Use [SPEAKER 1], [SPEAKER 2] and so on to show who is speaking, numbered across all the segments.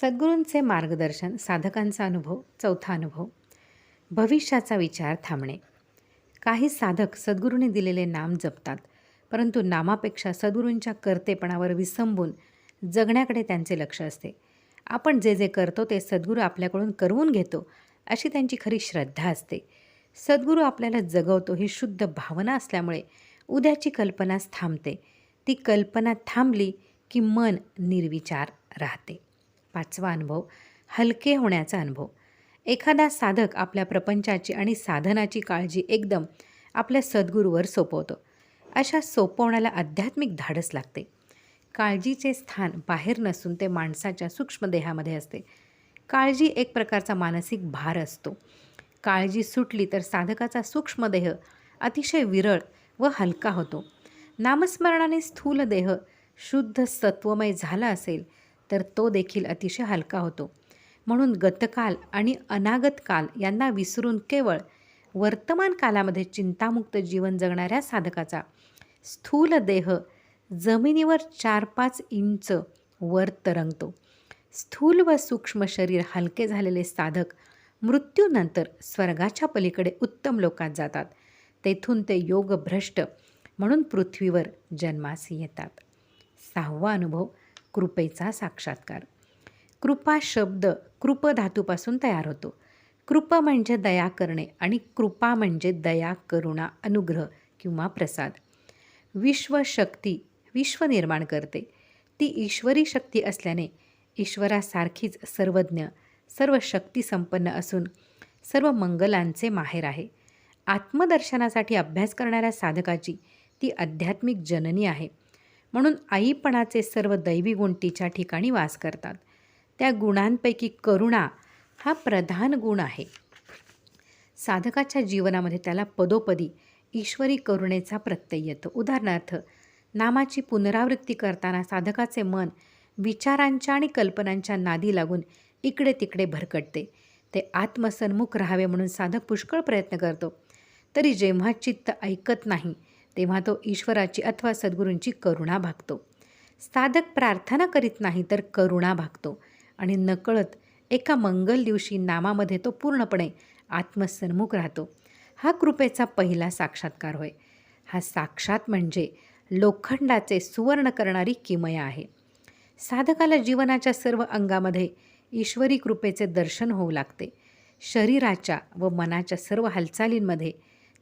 [SPEAKER 1] सद्गुरूंचे मार्गदर्शन साधकांचा अनुभव चौथा अनुभव. भविष्याचा विचार थांबणे. काही साधक सद्गुरूंनी दिलेले नाम जपतात परंतु नामापेक्षा सद्गुरूंच्या कर्तेपणावर विसंबून जगण्याकडे त्यांचे लक्ष असते. आपण जे जे करतो ते सद्गुरू आपल्याकडून करवून घेतो अशी त्यांची खरी श्रद्धा असते. सद्गुरू आपल्याला जगवतो ही शुद्ध भावना असल्यामुळे उद्याची कल्पनाच थांबते. ती कल्पना थांबली की मन निर्विचार राहते. पाचवा अनुभव हलके होण्याचा अनुभव. एखादा साधक आपल्या प्रपंचाची आणि साधनाची काळजी एकदम आपल्या सद्गुरूवर सोपवतो. अशा सोपवण्याला आध्यात्मिक धाडस लागते. काळजीचे स्थान बाहेर नसून ते माणसाच्या सूक्ष्मदेहामध्ये असते. काळजी एक प्रकारचा मानसिक भार असतो. काळजी सुटली तर साधकाचा सूक्ष्मदेह अतिशय विरळ व हलका होतो. नामस्मरणाने स्थूल देह शुद्ध सत्वमय झाला असेल तर तो देखील अतिशय हलका होतो. म्हणून गतकाल आणि अनागत काल यांना विसरून केवळ वर्तमान कालामध्ये चिंतामुक्त जीवन जगणाऱ्या साधकाचा स्थूल देह जमिनीवर चार पाच इंच वर तरंगतो. स्थूल व सूक्ष्म शरीर हलके झालेले साधक मृत्यूनंतर स्वर्गाच्या पलीकडे उत्तम लोकात जातात. तेथून ते योगभ्रष्ट म्हणून पृथ्वीवर जन्मास येतात. सहावा अनुभव कृपेचा साक्षात्कार. कृपा शब्द कृप धातूपासून तयार होतो. कृप म्हणजे दया करणे आणि कृपा म्हणजे दया करुणा अनुग्रह किंवा प्रसाद. विश्वशक्ती विश्व निर्माण करते. ती ईश्वरी शक्ती असल्याने ईश्वरासारखीच सर्वज्ञ सर्व शक्ती संपन्न असून सर्व मंगलांचे माहेर आहे. आत्मदर्शनासाठी अभ्यास करणाऱ्या साधकाची ती आध्यात्मिक जननी आहे. म्हणून आईपणाचे सर्व दैवी गुण तिच्या ठिकाणी वास करतात. त्या गुणांपैकी करुणा हा प्रधान गुण आहे. साधकाच्या जीवनामध्ये त्याला पदोपदी ईश्वरी करुणेचा प्रत्यय येतो. उदाहरणार्थ नामाची पुनरावृत्ती करताना साधकाचे मन विचारांच्या आणि कल्पनांच्या नादी लागून इकडे तिकडे भरकटते. ते आत्मसन्मुख राहावे म्हणून साधक पुष्कळ प्रयत्न करतो. तरी जेव्हा चित्त ऐकत नाही तेव्हा तो ईश्वराची अथवा सद्गुरूंची करुणा भागतो. साधक प्रार्थना करीत नाही तर करुणा भागतो आणि नकळत एका मंगल दिवशी नामामध्ये तो पूर्णपणे आत्मसन्मुख राहतो. हा कृपेचा पहिला साक्षात्कार होय. हा साक्षात म्हणजे लोखंडाचे सुवर्ण करणारी किमया आहे. साधकाला जीवनाच्या सर्व अंगामध्ये ईश्वरी कृपेचे दर्शन होऊ लागते. शरीराच्या व मनाच्या सर्व हालचालींमध्ये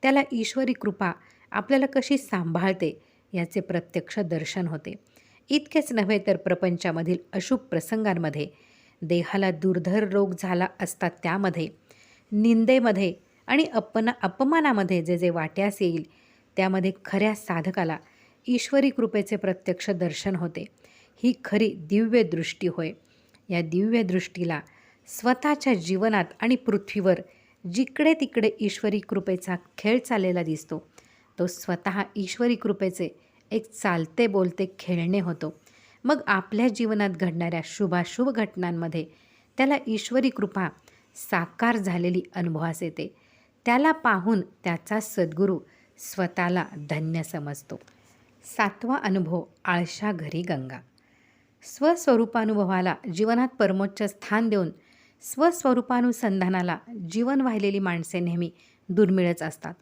[SPEAKER 1] त्याला ईश्वरी कृपा आपल्याला कशी सांभाळते याचे प्रत्यक्ष दर्शन होते. इतकेच नव्हे तर प्रपंचामधील अशुभ प्रसंगांमध्ये देहाला दुर्धर रोग झाला असता त्यामध्ये निंदेमध्ये आणि अपना अपमानामध्ये जे जे वाट्यास येईल त्यामध्ये खऱ्या साधकाला ईश्वरी कृपेचे प्रत्यक्ष दर्शन होते. ही खरी दिव्य दृष्टी होय. या दिव्य दृष्टीला स्वतःच्या जीवनात आणि पृथ्वीवर जिकडे तिकडे ईश्वरी कृपेचा खेळ चाललेला दिसतो तो स्वतः ईश्वरी कृपेचे एक चालते बोलते खेळणे होतो. मग आपल्या जीवनात घडणाऱ्या शुभाशुभ घटनांमध्ये त्याला ईश्वरी कृपा साकार झालेली अनुभवास येते. त्याला पाहून त्याचा सद्गुरू स्वतःला धन्य समजतो. सातवा अनुभव आळशा घरी गंगा. स्वस्वरूपानुभवाला जीवनात परमोच्च स्थान देऊन स्वस्वरूपानुसंधानाला जीवन वाहिलेली माणसे नेहमी दुर्मिळच असतात.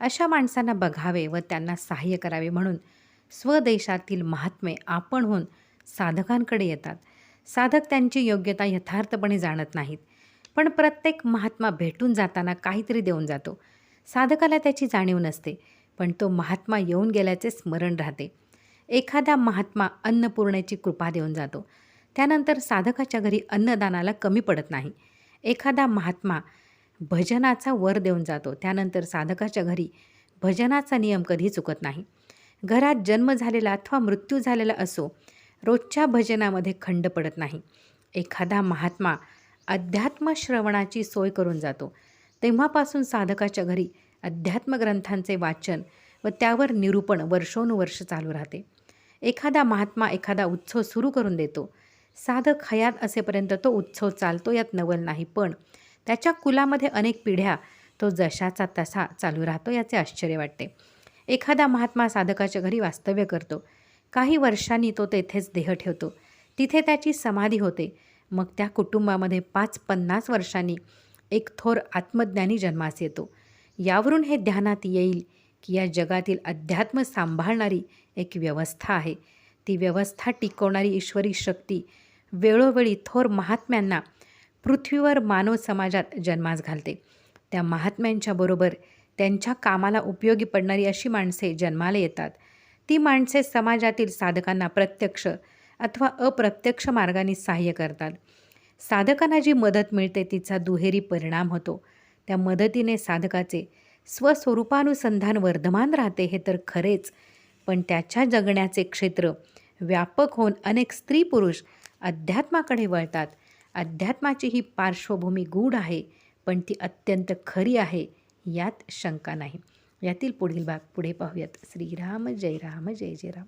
[SPEAKER 1] अशा माणसांना बघावे व त्यांना सहाय्य करावे म्हणून स्वदेशातील महात्मे आपणहून साधकांकडे येतात. साधक त्यांची योग्यता यथार्थपणे जाणत नाहीत. पण प्रत्येक महात्मा भेटून जाताना काहीतरी देऊन जातो. साधकाला त्याची जाणीव नसते पण तो महात्मा येऊन गेल्याचे स्मरण राहते. एखादा महात्मा अन्नपूर्णेची कृपा देऊन जातो. त्यानंतर साधकाच्या घरी अन्नदानाला कमी पडत नाही. एखादा महात्मा भजनाचा वर देऊन जातो. त्यानंतर साधकाच्या घरी भजनाचा नियम कधी चुकत नाही. घरात जन्म झालेला अथवा मृत्यू झालेला असो रोजच्या भजनामध्ये खंड पडत नाही. एखादा महात्मा अध्यात्म श्रवणाची सोय करून जातो. तेव्हापासून साधकाच्या घरी अध्यात्मग्रंथांचे वाचन व त्यावर निरूपण वर्षोनुवर्ष चालू राहते. एखादा महात्मा एखादा उत्सव सुरू करून देतो. साधक हयात असेपर्यंत तो उत्सव चालतो यात नवल नाही पण त्याच्या कुलामध्ये अनेक पिढ्या तो जशाचा तसा चालू राहतो याचे आश्चर्य वाटते. एखादा महात्मा साधकाच्या घरी वास्तव्य करतो. काही वर्षांनी तो तेथेच देह ठेवतो. तिथे त्याची समाधी होते. मग त्या कुटुंबामध्ये पाच पन्नास वर्षांनी एक थोर आत्मज्ञानी जन्मास येतो. यावरून हे ध्यानात येईल की या जगातील अध्यात्म सांभाळणारी एक व्यवस्था आहे. ती व्यवस्था टिकवणारी ईश्वरी शक्ती वेळोवेळी थोर महात्म्यांना पृथ्वीवर मानव समाजात जन्मास घालते. त्या महात्म्यांच्या बरोबर त्यांच्या कामाला उपयोगी पडणारी अशी माणसे जन्माला येतात. ती माणसे समाजातील साधकांना प्रत्यक्ष अथवा अप्रत्यक्ष मार्गाने सहाय्य करतात. साधकांना जी मदत मिळते तिचा दुहेरी परिणाम होतो. त्या मदतीने साधकाचे स्वस्वरूपानुसंधान वर्धमान राहते हे तर खरेच पण त्याच्या जगण्याचे क्षेत्र व्यापक होऊन अनेक स्त्री पुरुष अध्यात्माकडे वळतात. अध्यात्माची ही पार्श्वभूमी गूढ आहे पण ती अत्यंत खरी आहे यात शंका नाही. यातील पुढील भाग पुढे पाहूयात. श्रीराम जय राम जय जय राम.